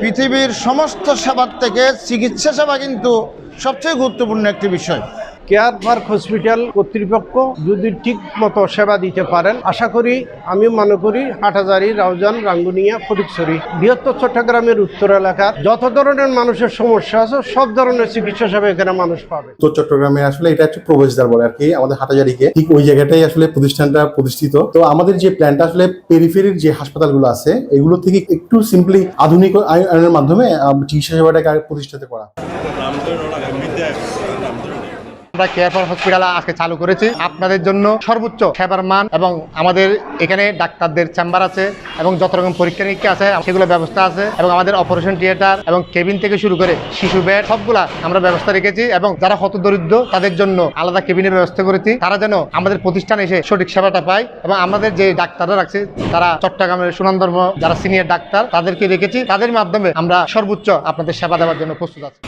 পৃথিবীর সমস্ত সেবার থেকে চিকিৎসা সেবা কিন্তু সবচেয়ে গুরুত্বপূর্ণ একটি বিষয়। কেয়ার পার্ক হসপিটাল কর্তৃপক্ষ যদি ঠিক মতো সেবা দিতে পারেন আশা করি আমি মনে করি হাটাজারি রাউজান রাঙ্গুনিয়া ফটিকছড়ি বৃহত্তর চট্টগ্রামের উত্তর এলাকার যত ধরনের মানুষের সমস্যা আছে সব ধরনের চিকিৎসা সেবা এখানে মানুষ পাবে। উত্তর চট্টগ্রামে আসলে এটা হচ্ছে প্রবেশদ্বার বলে আর কি আমাদের হাটাজারিকে ঠিক ওই জায়গাটাই আসলে প্রতিষ্ঠানটা প্রতিষ্ঠিত। তো আমাদের যে প্ল্যানটা আসলে পেরিফেরির যে হাসপাতালগুলো আছে এগুলো থেকে একটু সিম্পলি আধুনিক আয়নের মাধ্যমে আহ, চিকিৎসা সেবাটাকে প্রতিষ্ঠিত করা। আমরা কেয়ার হসপিটাল আজকে চালু করেছি। আপনাদের জন্য সর্বোচ্চ সেবার মান এবং আমাদের এখানে ডাক্তারদের চেম্বার আছে এবং যত রকম পরীক্ষা নিরীক্ষা আছে, সেগুলো ব্যবস্থা আছে এবং আমাদের অপারেশন থিয়েটার এবং কেবিন থেকে শুরু করে শিশু বেড, সবগুলা আমরা ব্যবস্থা রেখেছি এবং যারা হত দরিদ্র তাদের জন্য আলাদা কেবিনের ব্যবস্থা করেছি। তারা যেন আমাদের প্রতিষ্ঠানে এসে সঠিক সেবাটা পায় এবং আমাদের যে ডাক্তাররা রাখছে তারা চট্টগ্রামের সুনামধর্ম, যারা সিনিয়র ডাক্তার, তাদেরকে রেখেছি। তাদের মাধ্যমে আমরা সর্বোচ্চ আপনাদের সেবা দেওয়ার জন্য প্রস্তুত আছি।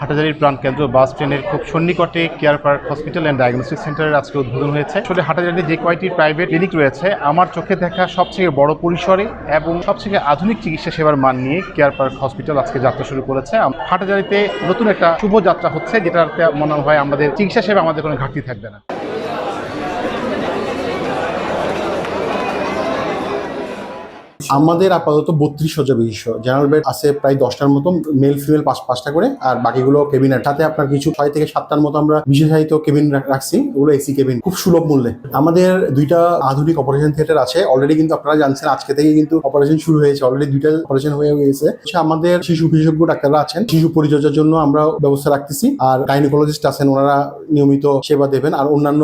হাটাজারির প্রাণকেন্দ্র বাস ট্রেনের খুব সন্নিকটে care park hospital and diagnostic সেন্টারের আজকে উদ্বোধন হয়েছে। আসলে হাটাজারিতে যে কয়টি প্রাইভেট ক্লিনিক রয়েছে, আমার চোখে দেখা সবথেকে বড় পরিসরে এবং সবথেকে আধুনিক চিকিৎসা সেবার মান নিয়ে কেয়ার পার্ক হসপিটাল আজকে যাত্রা শুরু করেছে। হাটাজারিতে নতুন একটা শুভ যাত্রা হচ্ছে, যেটাতে মনে হয় আমাদের চিকিৎসা সেবা আমাদের কোনো ঘাটতি থাকবে না। আমাদের আপাতত বত্রিশ শয্যা বিশিষ্ট জেনারেল বেড আছে প্রায় দশটার মতো মেল ফিমেল পাঁচ পাঁচটা করে, আর বাকিগুলো কেবিনের সাথে আপনার কিছু ছয় থেকে সাতটার মতো আমরা বিশেষায়িত কেবিন রাখছি, ওগুলো এসি কেবিন খুব সুলভ মূল্যে। আমাদের দুইটা আধুনিক অপারেশন থিয়েটার আছে অলরেডি কিন্তু আপনারা জানছেন, আজকে থেকে কিন্তু অপারেশন শুরু হয়েছে অলরেডি দুইটা অপারেশন হয়ে গেছে আমাদের শিশু বিশেষজ্ঞ ডাক্তাররা আছেন, শিশু পরিচর্যার জন্য আমরা ব্যবস্থা রাখতেছি, আর গাইনোকোলজিস্ট আছেন, ওনারা নিয়মিত সেবা দেবেন, আর অন্যান্য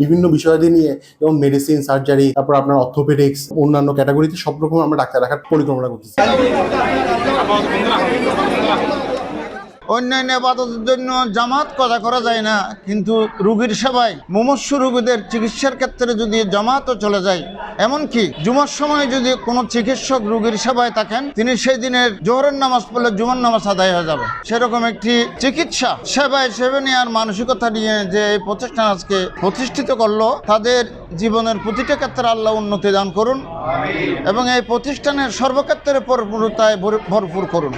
বিভিন্ন বিষয়াদি নিয়ে, যেমন মেডিসিন সার্জারি তারপর আপনার অর্থোপেডিক্স অন্যান্য ক্যাটাগরিতে সব রকম আমরা ডাক্তার রাখার পরিকল্পনা করতেছি। অন্যান্য আপাততের জন্য জামাত কথা করা যায় না। কিন্তু রুগীর সেবায় মুমূর্ষু রুগীদের চিকিৎসার ক্ষেত্রে যদি জামাতও চলে যায়, এমনকি জুমার সময় যদি কোনো চিকিৎসক রুগীর সেবায় থাকেন, তিনি সেই দিনের জোহরের নামাজ পড়লে জুমার নামাজ আদায় হয়ে যাবে। সেরকম একটি চিকিৎসা সেবায় সেবা নেওয়ার মানসিকতা নিয়ে যে এই প্রতিষ্ঠান আজকে প্রতিষ্ঠিত করল, তাদের জীবনের প্রতিটা ক্ষেত্রে আল্লাহ উন্নতি দান করুন এবং এই প্রতিষ্ঠানের সর্বক্ষেত্রে পরিপূর্ণতায় ভর- ভরপুর করুন।